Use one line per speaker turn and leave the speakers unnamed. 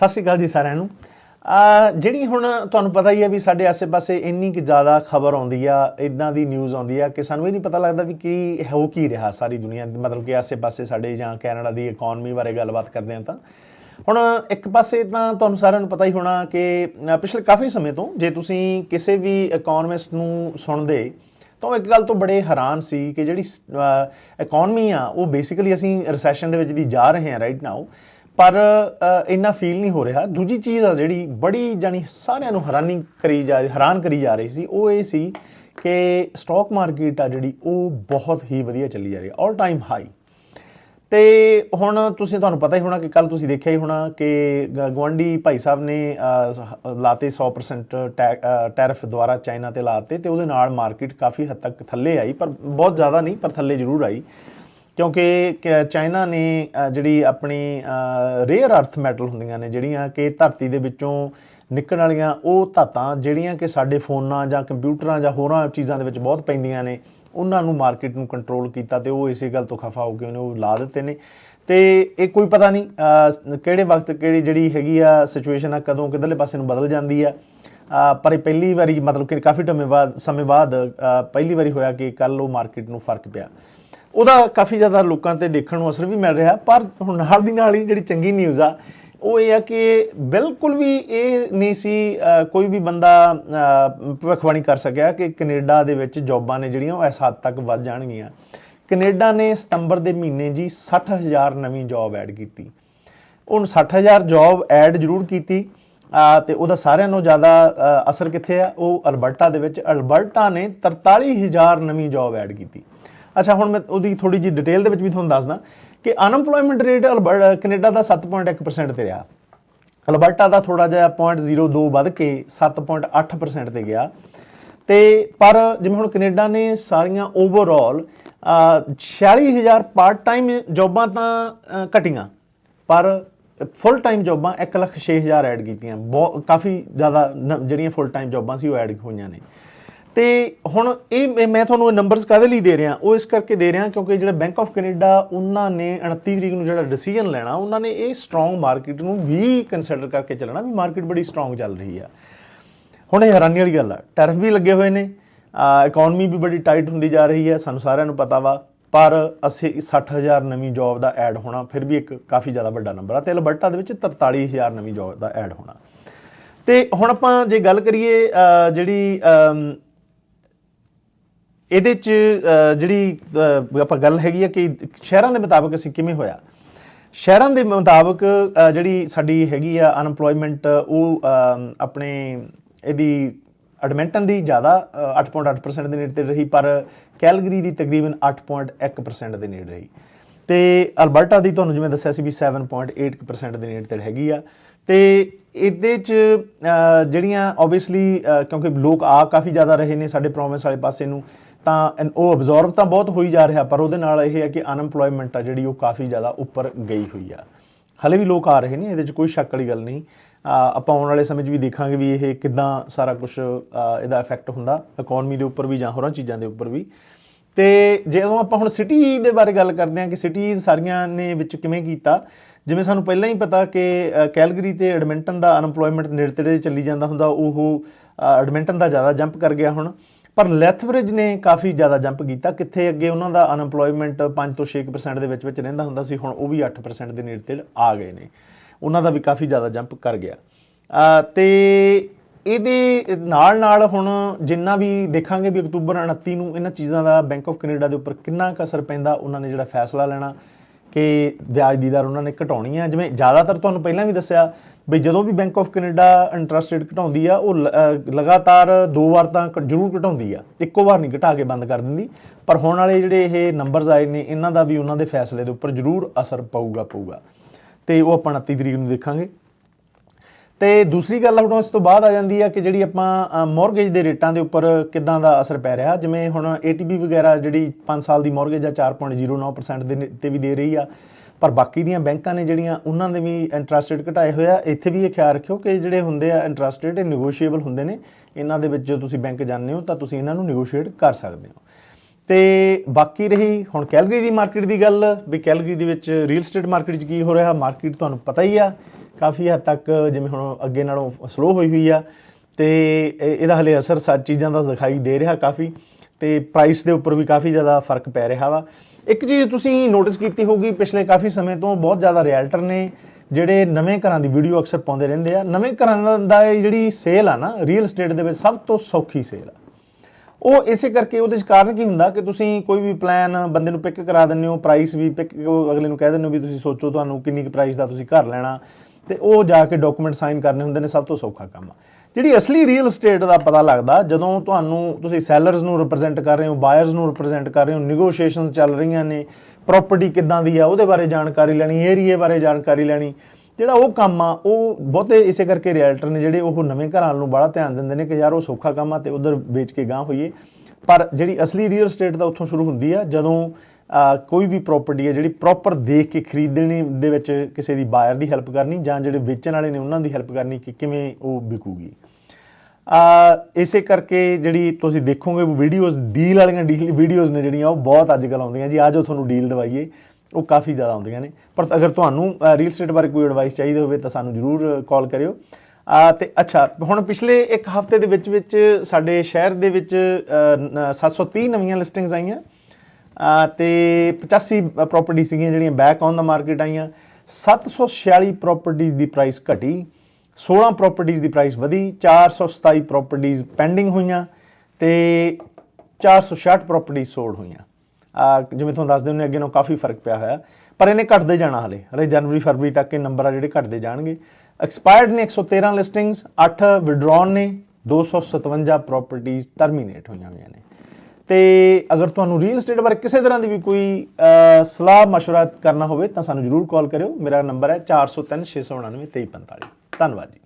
ਸਤਿ ਸ਼੍ਰੀ ਅਕਾਲ ਜੀ ਸਾਰਿਆਂ ਨੂੰ। ਆ, ਜਿਹੜੀ ਹੁਣ ਤੁਹਾਨੂੰ ਪਤਾ ਹੀ ਹੈ ਵੀ ਸਾਡੇ ਆਸੇ-ਪਾਸੇ ਇੰਨੀ ਕਿ ਜ਼ਿਆਦਾ ਖਬਰ ਆਉਂਦੀ ਆ ਇਦਾਂ ਦੀ ਨਿਊਜ਼ ਆਉਂਦੀ ਆ ਕਿ ਸਾਨੂੰ ਇਹ ਨਹੀਂ ਪਤਾ ਲੱਗਦਾ ਵੀ ਕੀ, ਹੋ ਕੀ ਰਿਹਾ ਸਾਰੀ ਦੁਨੀਆ, ਮਤਲਬ ਕਿ ਆਸੇ-ਪਾਸੇ ਸਾਡੇ ਜਾਂ ਕੈਨੇਡਾ ਦੀ ਇਕਨੋਮੀ ਬਾਰੇ ਗੱਲਬਾਤ ਕਰਦੇ ਆ ਤਾਂ। ਹੁਣ ਇੱਕ ਪਾਸੇ ਤਾਂ ਤੁਹਾਨੂੰ ਸਾਰਿਆਂ ਨੂੰ ਪਤਾ ਹੀ ਹੋਣਾ ਕਿ ਪਿਛਲੇ ਕਾਫੀ ਸਮੇਂ ਤੋਂ ਜੇ ਤੁਸੀਂ ਕਿਸੇ ਵੀ ਇਕਨੋਮਿਸਟ ਨੂੰ ਸੁਣਦੇ, ਤਾਂ ਉਹ ਇੱਕ ਗੱਲ ਤੋਂ ਬੜੇ ਹੈਰਾਨ ਸੀ ਕਿ ਜਿਹੜੀ ਇਕਨੋਮੀ ਆ, ਉਹ ਬੇਸਿਕਲੀ ਅਸੀਂ ਰਿਸੈਸ਼ਨ ਦੇ ਵਿੱਚ ਦੀ ਜਾ ਰਹੇ ਹਾਂ ਰਾਈਟ ਨਾਓ ਪਰ ਇੰਨਾ ਫੀਲ ਨਹੀਂ ਹੋ ਰਿਹਾ। ਦੂਜੀ ਚੀਜ਼ ਆ ਜਿਹੜੀ ਬੜੀ ਜਾਨੀ ਸਾਰਿਆਂ ਨੂੰ ਹੈਰਾਨੀ ਕਰੀ ਜਾ ਰਹੀ ਹੈਰਾਨ ਕਰੀ ਜਾ ਰਹੀ ਸੀ ਉਹ ਇਹ ਸੀ ਕਿ ਸਟਾਕ ਮਾਰਕੀਟ ਆ ਜਿਹੜੀ ਉਹ ਬਹੁਤ ਹੀ ਵਧੀਆ ਚੱਲੀ ਜਾ ਰਹੀ ਹੈ 올 ਟਾਈਮ ਹਾਈ ਤੇ ਹੁਣ ਤੁਸੀਂ ਤੁਹਾਨੂੰ ਪਤਾ ਹੀ ਹੋਣਾ ਕਿ ਕੱਲ ਤੁਸੀਂ ਦੇਖਿਆ ਹੀ ਹੋਣਾ ਕਿ ਗ- ਭਾਈ ਸਾਹਿਬ ਨੇ ਲਾਤੇ 100% ਟੈ- ਅ, ਟੈਰਿਫ ਦੁਆਰਾ ਚਾਈਨਾ ਤੇ ਲਾਤੇ ਤੇ ਉਹਦੇ ਨਾਲ ਮਾਰਕੀਟ ਕਾਫੀ ਹੱਦ ਤੱਕ ਥੱਲੇ ਆਈ ਪਰ ਬਹੁਤ ਜ਼ਿਆਦਾ ਨਹੀਂ ਪਰ ਥੱਲੇ ਜ਼ਰੂਰ ਆਈ। ਕਿਉਂਕਿ ਕ- ਚਾਈਨਾ ਨੇ ਜਿਹੜੀ ਆਪਣੀ ਰੇਅਰ ਅਰਥ ਮੈਟਲ ਹੁੰਦੀਆਂ ਨੇ, ਜਿਹੜੀਆਂ ਕਿ ਧਰਤੀ ਦੇ ਵਿੱਚੋਂ ਨਿਕਲਣ ਵਾਲੀਆਂ ਉਹ ਧਾਤਾਂ, ਜਿਹੜੀਆਂ ਕਿ ਸਾਡੇ ਫੋਨਾਂ ਜਾਂ ਕੰਪਿਊਟਰਾਂ ਜਾਂ ਹੋਰਾਂ ਚੀਜ਼ਾਂ ਦੇ ਵਿੱਚ ਬਹੁਤ ਪੈਂਦੀਆਂ ਨੇ, ਉਹਨਾਂ ਨੂੰ ਮਾਰਕੀਟ ਨੂੰ ਕੰਟਰੋਲ ਕੀਤਾ ਤੇ ਉਹ ਇਸੇ ਗੱਲ ਤੋਂ ਖਫਾ ਹੋ ਕੇ ਉਹਨੇ ਉਹ ਲਾ ਦਿੱਤੇ ਨੇ। ਤੇ ਇਹ ਕੋਈ ਪਤਾ ਨਹੀਂ ਕਿਹੜੇ ਵਕਤ ਕਿਹੜੀ ਜਿਹੜੀ ਹੈਗੀ ਆ ਸਿਚੁਏਸ਼ਨ ਆ, ਕਦੋਂ ਕਿਧਰਲੇ ਪਾਸੇ ਨੂੰ ਬਦਲ ਜਾਂਦੀ ਆ। ਪਰ ਇਹ ਪਹਿਲੀ ਵਾਰੀ ਮਤਲਬ ਕਿ ਕਾਫੀ ਟਮੇ ਬਾਅਦ ਸਮੇਂ ਬਾਅਦ ਪਹਿਲੀ ਵਾਰੀ ਹੋਇਆ ਕਿ ਕੱਲ ਉਹ ਮਾਰਕੀਟ ਨੂੰ ਫ਼ਰਕ ਪਿਆ। ਉਹਦਾ ਕਾਫੀ ਜ਼ਿਆਦਾ ਲੋਕਾਂ ਤੇ ਦੇਖਣ ਨੂੰ ਅਸਰ ਵੀ ਮਿਲ ਰਿਹਾ, ਪਰ ਹੁਣ ਨਾਲ ਦੀ ਨਾਲ ਹੀ ਜਿਹੜੀ ਚੰਗੀ ਨਿਊਜ਼ ਆ, ਉਹ ਇਹ ਆ ਕਿ ਬਿਲਕੁਲ ਵੀ ਇਹ ਨਹੀਂ ਸੀ ਕੋਈ ਵੀ ਬੰਦਾ ਭਵਿੱਖਬਾਣੀ ਕਰ ਸਕਿਆ ਕਿ ਕੈਨੇਡਾ ਦੇ ਵਿੱਚ ਜੌਬਾਂ ਨੇ ਜਿਹੜੀਆਂ ਉਹ ਇਸ ਹੱਦ ਤੱਕ ਵੱਧ ਜਾਣਗੀਆਂ। ਕੈਨੇਡਾ ਨੇ ਸਤੰਬਰ ਦੇ ਮਹੀਨੇ ਜੀ 60000 ਨਵੀਂ ਜੌਬ ਐਡ ਕੀਤੀ। ਹੁਣ 60000 ਜੌਬ ਐਡ ਜ਼ਰੂਰ ਕੀਤੀ ਆ ਤੇ ਉਹਦਾ ਸਾਰਿਆਂ ਨਾਲੋਂ ਜ਼ਿਆਦਾ ਅਸਰ ਕਿੱਥੇ ਆ? ਉਹ ਅਲਬਰਟਾ ਦੇ ਵਿੱਚ। ਅਲਬਰਟਾ ਨੇ 43000 ਨਵੀਂ ਜੌਬ ਐਡ ਕੀਤੀ। ਅੱਛਾ ਹੁਣ ਮੈਂ ਉਹਦੀ ਥੋੜੀ ਜੀ ਡਿਟੇਲ ਦੇ ਵਿੱਚ ਵੀ ਤੁਹਾਨੂੰ ਦੱਸਦਾ ਕਿ ਅਨਐਮਪਲੋਇਮੈਂਟ ਰੇਟ ਕੈਨੇਡਾ ਦਾ 7.1% ਤੇ ਰਿਹਾ। ਅਲਬਰਟਾ ਦਾ ਥੋੜਾ ਜਿਹਾ 0.02 ਵੱਧ ਕੇ 7.8% ਤੇ ਗਿਆ। ਤੇ ਪਰ ਜਿਵੇਂ ਹੁਣ ਕੈਨੇਡਾ ਨੇ ਸਾਰੀਆਂ ਓਵਰਆਲ 46000 ਪਾਰਟ ਟਾਈਮ ਜੌਬਾਂ ਤਾਂ ਅ, ਘਟੀਆਂ ਪਰ ਫੁੱਲ ਟਾਈਮ ਜੌਬਾਂ 106000 ਐਡ ਕੀਤੀਆਂ। ਬਹੁਤ ਕਾਫੀ ਜ਼ਿਆਦਾ ਨ- ਜਿਹੜੀਆਂ ਫੁੱਲ ਟਾਈਮ ਜੌਬਾਂ ਸੀ ਉਹ ਐਡ ਹੋਈਆਂ ਨੇ। ਤੇ ਹੁਣ ਇਹ ਮੈਂ- ਮੈਂ ਤੁਹਾਨੂੰ ਨੰਬਰਸ ਕਾਹਦੇ ਲਈ ਦੇ ਰਿਹਾ? ਉਹ ਇਸ ਕਰਕੇ ਦੇ ਰਿਹਾ ਕਿਉਂਕਿ ਜਿਹੜਾ ਬੈਂਕ ਆਫ ਕੈਨੇਡਾ ਉਹਨਾਂ ਨੇ 29 ਤਰੀਕ ਨੂੰ ਜਿਹੜਾ ਡਿਸੀਜਨ ਲੈਣਾ, ਉਹਨਾਂ ਨੇ ਇਹ ਸਟਰੋਂਗ ਮਾਰਕੀਟ ਨੂੰ ਵੀ ਕੰਸੀਡਰ ਕਰਕੇ ਚੱਲਣਾ ਵੀ ਮਾਰਕੀਟ ਬੜੀ ਸਟਰੋਂਗ ਚੱਲ ਰਹੀ ਆ। ਹੁਣ ਇਹ ਹੈਰਾਨੀ ਵਾਲੀ ਗੱਲ ਆ ਟੈਰਿਫ ਵੀ ਲੱਗੇ ਹੋਏ ਨੇ ਇਕਨੋਮੀ ਵੀ ਬੜੀ ਟਾਈਟ ਹੁੰਦੀ ਜਾ ਰਹੀ ਹੈ ਸਾਨੂੰ ਸਾਰਿਆਂ ਨੂੰ ਪਤਾ ਵਾ, ਪਰ ਅਸੀਂ 60000 ਨਵੀਂ ਜੌਬ ਦਾ ਐਡ ਹੋਣਾ, ਫਿਰ ਵੀ ਇੱਕ ਕਾਫੀ ਜ਼ਿਆਦਾ ਵੱਡਾ ਨੰਬਰ ਆ, ਤੇ ਅਲਬਰਟਾ ਦੇ ਵਿੱਚ 43000 ਨਵੀਂ ਜੌਬ ਦਾ ਐਡ ਹੋਣਾ। ਤੇ ਹੁਣ ਆਪਾਂ ਜੇ ਗੱਲ ਕਰੀਏ ਜਿਹੜੀ ਇਹਦੇ ਚ ਜਿਹੜੀ ਆਪਾਂ ਗੱਲ ਹੈਗੀ ਆ ਕਿ ਸ਼ਹਿਰਾਂ ਦੇ ਮੁਤਾਬਕ ਅਸੀਂ ਕਿਵੇਂ ਹੋਇਆ? ਸ਼ਹਿਰਾਂ ਦੇ ਮੁਤਾਬਕ ਜਿਹੜੀ ਸਾਡੀ ਹੈਗੀ ਆ ਅਨਪਲੋਇਮੈਂਟ ਉਹ ਆਪਣੇ ਇਹਦੀ ਐਡਮਿੰਟਨ ਦੀ ਜ਼ਿਆਦਾ ਅ, 8.8% ਦੇ ਨੇੜੇ ਤੇ ਰਹੀ ਪਰ ਕੈਲਗਰੀ ਦੀ ਤਕਰੀਬਨ 8.1% ਦੇ ਨੇੜੇ ਰਹੀ। ਤੇ ਅਲਬਰਟਾ ਦੀ ਤੁਹਾਨੂੰ ਜਿਵੇਂ ਦੱਸਿਆ ਸੀ ਵੀ 7.8% ਦੇ ਨੇੜੇ ਤੇ ਹੈਗੀ ਆ। ਤੇ ਇਹਦੇ ਚ ਜਿਹੜੀਆਂ ਆਬਵੀਅਸਲੀ ਕਿਉਂਕਿ ਲੋਕ ਆ ਕਾਫੀ ਜ਼ਿਆਦਾ ਰਹੇ ਨੇ ਸਾਡੇ ਪ੍ਰੋਵਿੰਸ ਵਾਲੇ ਪਾਸੇ ਨੂੰ ਤਾਂ ਅਨ- ਉਹ ਅਬਜ਼ੌਰਬ ਤਾਂ ਬਹੁਤ ਹੋਈ ਜਾ ਰਿਹਾ, ਪਰ ਉਹਦੇ ਨਾਲ ਇਹ ਹੈ ਕਿ ਅਨਐਮਪਲੋਇਮੈਂਟ ਆ ਜਿਹੜੀ, ਉਹ ਕਾਫੀ ਜ਼ਿਆਦਾ ਉੱਪਰ ਗਈ ਹੋਈ ਆ। ਹਲੇ ਵੀ ਲੋਕ ਆ ਰਹੇ ਨੇ, ਇਹਦੇ 'ਚ ਕੋਈ ਸ਼ੱਕ ਵਾਲੀ ਗੱਲ ਨਹੀਂ। ਆਪਾਂ ਆਉਣ ਵਾਲੇ ਸਮੇਂ 'ਚ ਵੀ ਦੇਖਾਂਗੇ ਵੀ ਇਹ ਕਿਦਾਂ ਸਾਰਾ ਕੁਝ ਇਹਦਾ ਇਫੈਕਟ ਹੁੰਦਾ ਇਕਨੋਮੀ ਦੇ ਉੱਪਰ ਵੀ ਜਾਂ ਹੋਰਾਂ ਚੀਜ਼ਾਂ ਦੇ ਉੱਪਰ ਵੀ। ਤੇ ਜਦੋਂ ਆਪਾਂ ਹੁਣ ਸਿਟੀ ਦੇ ਬਾਰੇ ਗੱਲ ਕਰਦੇ ਹਾਂ ਕਿ ਸਿਟੀਜ਼ ਸਾਰੀਆਂ ਨੇ ਵਿੱਚ ਕਿਵੇਂ ਕੀਤਾ, ਜਿਵੇਂ ਸਾਨੂੰ ਪਹਿਲਾਂ ਹੀ ਪਤਾ ਕਿ ਕੈਲਗਰੀ ਤੇ ਐਡਮਿੰਟਨ ਦਾ ਅਨਪਲੋਇਮੈਂਟ ਨੇੜੇ ਤੇੜੇ ਚੱਲੀ ਜਾਂਦਾ ਹੁੰਦਾ, ਉਹ ਐਡਮਿੰਟਨ ਦਾ ਜ਼ਿਆਦਾ ਜੰਪ ਕਰ ਗਿਆ ਹੁਣ। ਪਰ ਲੈਥਬ੍ਰਿਜ ਨੇ ਕਾਫੀ ਜ਼ਿਆਦਾ ਜੰਪ ਕੀਤਾ ਕਿੱਥੇ ਅੱਗੇ ਉਹਨਾਂ ਦਾ ਅਨਪਲੋਇਮੈਂਟ 5 ਤੋਂ 6% ਦੇ ਵਿੱਚ ਵਿੱਚ ਰਹਿੰਦਾ ਹੁੰਦਾ ਸੀ ਹੁਣ ਉਹ ਵੀ 8% ਦੇ ਨੇੜੇ ਤੇੜੇ ਆ ਗਏ ਨੇ। ਉਹਨਾਂ ਦਾ ਵੀ ਕਾਫੀ ਜ਼ਿਆਦਾ ਜੰਪ ਕਰ ਗਿਆ। ਅ, ਤੇ ਇਹਦੇ ਨਾਲ ਨਾਲ ਹੁਣ ਜਿੰਨਾ ਵੀ ਦੇਖਾਂਗੇ ਵੀ ਅਕਤੂਬਰ 29 ਨੂੰ ਇਹਨਾਂ ਚੀਜ਼ਾਂ ਦਾ ਬੈਂਕ ਆਫ ਕੈਨੇਡਾ ਦੇ ਉੱਪਰ ਕਿੰਨਾ ਕੁ ਅਸਰ ਪੈਂਦਾ ਉਹਨਾਂ ਨੇ ਜਿਹੜਾ ਫੈਸਲਾ ਲੈਣਾ ਕਿ ਵਿਆਜ ਦੀ ਦਰ ਉਹਨਾਂ ਨੇ ਘਟਾਉਣੀ ਆ। ਜਿਵੇਂ ਜ਼ਿਆਦਾਤਰ ਤੁਹਾਨੂੰ ਪਹਿਲਾਂ ਵੀ ਦੱਸਿਆ ਵੀ ਜਦੋਂ ਵੀ bank of Canada interest rate ਘਟਾਉਂਦੀ ਆ, ਉਹ ਲ- ਲਗਾਤਾਰ ਦੋ ਵਾਰ ਤਾਂ ਜ਼ਰੂਰ ਘਟਾਉਂਦੀ ਆ। ਇੱਕੋ ਵਾਰ ਨਹੀਂ ਘਟਾ ਕੇ ਬੰਦ ਕਰ ਦਿੰਦੀ। ਪਰ ਹੁਣ ਵਾਲੇ ਜਿਹੜੇ ਇਹ ਨੰਬਰਸ ਆਏ ਨੇ, ਇਹਨਾਂ ਦਾ ਵੀ ਉਹਨਾਂ ਦੇ ਫੈਸਲੇ ਦੇ ਉੱਪਰ ਜ਼ਰੂਰ ਅਸਰ ਪਊਗਾ ਪਊਗਾ। ਤੇ ਉਹ ਆਪਾਂ 29 ਤਰੀਕ ਨੂੰ ਦੇਖਾਂਗੇ। ਤੇ ਦੂਸਰੀ ਗੱਲ ਹੁਣ ਇਸ ਤੋਂ ਬਾਅਦ ਆ ਜਾਂਦੀ ਆ ਕਿ ਜਿਹੜੀ ਆਪਾਂ ਮੌਰਗੇਜ ਦੇ ਰੇਟਾਂ ਦੇ ਉੱਪਰ ਕਿਦਾਂ ਦਾ ਅਸਰ ਪੈ ਰਿਹਾ। ਜਿਵੇਂ ਹੁਣ ATB ਵਗੈਰਾ ਜਿਹੜੀ 5 ਸਾਲ ਦੀ ਮੌਰਗੇਜ ਆ 4.09% ਦੇ ਤੇ ਵੀ ਦੇ ਰਹੀ ਆ। ਪਰ ਬਾਕੀ ਦੀਆਂ ਬੈਂਕਾਂ ਨੇ ਜਿਹੜੀਆਂ, ਉਹਨਾਂ ਦੇ ਵੀ ਇੰਟਰਸਟ ਰੇਟ ਘਟਾਏ ਹੋਏ ਆ। ਇੱਥੇ ਵੀ ਇਹ ਖਿਆਲ ਰੱਖਿਓ ਕਿ ਜਿਹੜੇ ਹੁੰਦੇ ਆ ਇੰਟਰਸਟ ਰੇਟ ਇਹ ਨੈਗੋਸ਼ੀਏਬਲ ਹੁੰਦੇ ਨੇ। ਇਹਨਾਂ ਦੇ ਵਿੱਚ ਜੇ ਤੁਸੀਂ ਬੈਂਕ ਜਾਂਦੇ ਹੋ, ਤਾਂ ਤੁਸੀਂ ਇਹਨਾਂ ਨੂੰ ਨੈਗੋਸ਼ੀਏਟ ਕਰ ਸਕਦੇ ਹੋ। ਤੇ ਬਾਕੀ ਰਹੀ ਹੁਣ ਕੈਲਗਰੀ ਦੀ ਮਾਰਕੀਟ ਦੀ ਗੱਲ, ਵੀ ਕੈਲਗਰੀ ਦੇ ਵਿੱਚ ਰੀਅਲ ਸਟੇਟ ਮਾਰਕੀਟ 'ਚ ਕੀ ਹੋ ਰਿਹਾ ਮਾਰਕੀਟ ਤੁਹਾਨੂੰ ਪਤਾ ਹੀ ਆ, ਕਾਫੀ ਹੱਦ ਤੱਕ ਜਿਵੇਂ ਹੁਣ ਅੱਗੇ ਨਾਲੋਂ ਸਲੋ ਹੋਈ ਹੋਈ ਆ, ਤੇ ਇਹਦਾ ਹਲੇ ਅਸਰ ਸਾ, ਚੀਜ਼ਾਂ ਦਾ ਦਿਖਾਈ ਦੇ ਰਿਹਾ ਕਾਫੀ, ਤੇ ਪ੍ਰਾਈਸ ਦੇ ਉੱਪਰ ਵੀ ਕਾਫੀ ਜ਼ਿਆਦਾ ਫ਼ਰਕ ਪੈ ਰਿਹਾ ਵਾ। ਇੱਕ ਚੀਜ਼ ਤੁਸੀਂ ਨੋਟਿਸ ਕੀਤੀ ਹੋਊਗੀ, ਪਿਛਲੇ ਕਾਫੀ ਸਮੇਂ ਤੋਂ ਬਹੁਤ ਜ਼ਿਆਦਾ ਰਿਐਲਟਰ ਨੇ ਜਿਹੜੇ ਨਵੇਂ ਘਰਾਂ ਦੀ ਵੀਡੀਓ ਅਕਸਰ ਪਾਉਂਦੇ ਰਹਿੰਦੇ ਆ। ਨਵੇਂ ਘਰਾਂ ਦਾ- ਇਹ ਜਿਹੜੀ ਸੇਲ ਆ ਨਾ ਰੀਅਲ ਏਸਟੇਟ ਦੇ ਵਿੱਚ ਸਭ ਤੋਂ ਸੌਖੀ ਸੇਲ ਆ। ਉਹ ਇਸੇ ਕਰਕੇ ਉਹਦੇ ਚ ਕਾਰਨ ਕੀ ਹੁੰਦਾ ਕਿ ਤੁਸੀਂ ਕੋਈ ਵੀ ਪਲਾਨ ਬੰਦੇ ਨੂੰ ਪਿਕ ਕਰਾ ਦਿੰਦੇ ਹੋ ਪ੍ਰਾਈਸ ਵੀ ਪਿਕ ਅਗਲੇ ਨੂੰ ਕਹਿ ਦਿੰਦੇ ਹੋ ਵੀ ਤੁਸੀਂ ਸੋਚੋ ਤੁਹਾਨੂੰ ਕਿੰਨੀ ਕੁ ਪ੍ਰਾਈਸ ਦਾ ਤੁਸੀਂ ਘਰ ਲੈਣਾ। ਤੇ ਉਹ ਜਾ ਕੇ ਡਾਕੂਮੈਂਟ ਸਾਈਨ ਕਰਨੇ ਹੁੰਦੇ ਨੇ ਸਭ ਤੋਂ ਸੌਖਾ ਕੰਮ। ਜਿਹੜੀ ਅਸਲੀ ਰੀਅਲ ਏਸਟੇਟ ਦਾ ਪਤਾ ਲੱਗਦਾ, ਜਦੋਂ ਤੁਹਾਨੂੰ ਤੁਸੀਂ ਸੈਲਰਸ ਨੂੰ ਰਿਪਰੈਜ਼ੈਂਟ ਕਰ ਰਹੇ ਹੋ ਬਾਇਰਸ ਨੂੰ ਰਿਪਰੈਜ਼ੈਂਟ ਕਰ ਰਹੇ ਹੋ ਨੈਗੋਸ਼ੀਏਸ਼ਨ ਚੱਲ ਰਹੀਆਂ ਨੇ ਪ੍ਰਾਪਰਟੀ ਕਿੱਦਾਂ ਦੀ ਆ ਉਹਦੇ ਬਾਰੇ ਜਾਣਕਾਰੀ ਲੈਣੀ ਏਰੀਏ ਬਾਰੇ ਜਾਣਕਾਰੀ ਲੈਣੀ ਜਿਹੜਾ ਉਹ ਕੰਮ ਆ, ਉਹ ਬਹੁਤੇ ਇਸੇ ਕਰਕੇ ਰਿਐਲਟਰ ਨੇ ਜਿਹੜੇ ਉਹ ਨਵੇਂ ਘਰਾਂ ਨੂੰ ਬੜਾ ਧਿਆਨ ਦਿੰਦੇ ਨੇ ਕਿ ਯਾਰ ਉਹ ਸੌਖਾ ਕੰਮ ਆ ਤੇ ਉਧਰ ਵੇਚ ਕੇ ਗਾਂ ਹੋਈਏ। ਪਰ ਜਿਹੜੀ ਅਸਲੀ ਰੀਅਲ ਏਸਟੇਟ ਦਾ ਉੱਥੋਂ ਸ਼ੁਰੂ ਹੁੰਦੀ ਆ, ਜਦੋਂ ਕੋਈ ਵੀ ਪ੍ਰਾਪਰਟੀ ਹੈ ਜਿਹੜੀ ਪ੍ਰੋਪਰ ਦੇਖ ਕੇ ਖਰੀਦਣੀ ਦੇ ਵਿੱਚ ਕਿਸੇ ਦੀ ਬਾਇਰ ਦੀ ਹੈਲਪ ਕਰਨੀ ਜਾਂ ਜਿਹੜੇ ਵੇਚਣ ਵਾਲੇ ਨੇ ਉਹਨਾਂ ਦੀ ਹੈਲਪ ਕਰਨੀ ਕਿ ਕਿਵੇਂ ਉਹ ਵਿਕੂਗੀ। ਆ ਇਸੇ ਕਰਕੇ ਜਿਹੜੀ ਤੁਸੀਂ ਦੇਖੋਗੇ ਵੀਡੀਓਜ਼ ਡੀਲ ਵਾਲੀਆਂ ਡੀਲ ਵੀਡੀਓਜ਼ ਨੇ ਜਿਹੜੀਆਂ ਉਹ ਬਹੁਤ ਅੱਜ ਕੱਲ੍ਹ ਆਉਂਦੀਆਂ। ਜੀ ਆਜੋ ਤੁਹਾਨੂੰ ਡੀਲ ਦਵਾਈਏ। ਉਹ ਕਾਫੀ ਜ਼ਿਆਦਾ ਆਉਂਦੀਆਂ ਨੇ। ਪਰ ਅਗਰ ਤੁਹਾਨੂੰ ਰੀਅਲ ਸਟੇਟ ਬਾਰੇ ਕੋਈ ਐਡਵਾਈਸ ਚਾਹੀਦੀ ਹੋਵੇ ਤਾਂ ਸਾਨੂੰ ਜਰੂਰ ਕਾਲ ਕਰਿਓ। ਆ ਤੇ ਅੱਛਾ ਹੁਣ ਪਿਛਲੇ ਇੱਕ ਹਫ਼ਤੇ ਦੇ ਵਿੱਚ ਵਿੱਚ ਸਾਡੇ ਸ਼ਹਿਰ ਦੇ ਵਿੱਚ ਅ, ਨ- 730 ਨਵੀਆਂ ਲਿਸਟਿੰਗਸ ਆਈਆਂ। ਅ, ਤੇ 85 ਪ੍ਰਾਪਰਟੀ ਸੀਗੀਆਂ ਜਿਹੜੀਆਂ ਬੈਕ ਔਨ ਦਾ ਮਾਰਕੀਟ ਆਈਆਂ। 746 ਪ੍ਰਾਪਰਟੀਆਂ ਦੀ ਪ੍ਰਾਈਸ ਘਟੀ। 16 ਪ੍ਰਾਪਰਟੀਆਂ ਦੀ ਪ੍ਰਾਈਸ ਵਧੀ। 427 ਪ੍ਰਾਪਰਟੀਆਂ ਪੈਂਡਿੰਗ ਹੋਈਆਂ। ਤੇ 466 ਪ੍ਰਾਪਰਟੀਆਂ ਸੋਲਡ ਹੋਈਆਂ। ਜਿਵੇਂ ਤੁਹਾਨੂੰ ਦੱਸਦੇ ਹੁੰਦੇ ਅੱਗੇ ਨਾਲੋਂ ਕਾਫੀ ਫਰਕ ਪਿਆ ਹੋਇਆ ਪਰ ਇਹਨੇ ਘਟਦੇ ਜਾਣਾ ਹਲੇ ਹਲੇ ਜਨਵਰੀ ਫਰਵਰੀ ਤੱਕ ਇਹ ਨੰਬਰ ਆ ਜਿਹੜੇ ਘਟਦੇ ਜਾਣਗੇ ਐਕਸਪਾਇਰਡ ਨੇ 113 ਲਿਸਟਿੰਗਸ 8 ਵਿਡਰਾਨ ਨੇ 257 ਪ੍ਰਾਪਰਟੀਆਂ ਟਰਮੀਨੇਟ ਹੋਈਆਂ ਹੋਈਆਂ ਨੇ ਤੇ ਅਗਰ ਤੁਹਾਨੂੰ ਰੀਅਲ ਏਸਟੇਟ ਬਾਰੇ ਕਿਸੇ ਤਰ੍ਹਾਂ ਦੀ ਵੀ ਕੋਈ ਅਹ, ਸਲਾਹ مشورہ ਕਰਨਾ ਹੋਵੇ ਤਾਂ ਸਾਨੂੰ ਜਰੂਰ ਕਾਲ ਕਰਿਓ ਮੇਰਾ ਨੰਬਰ ਹੈ 4036992345 ਧੰਨਵਾਦ ਜੀ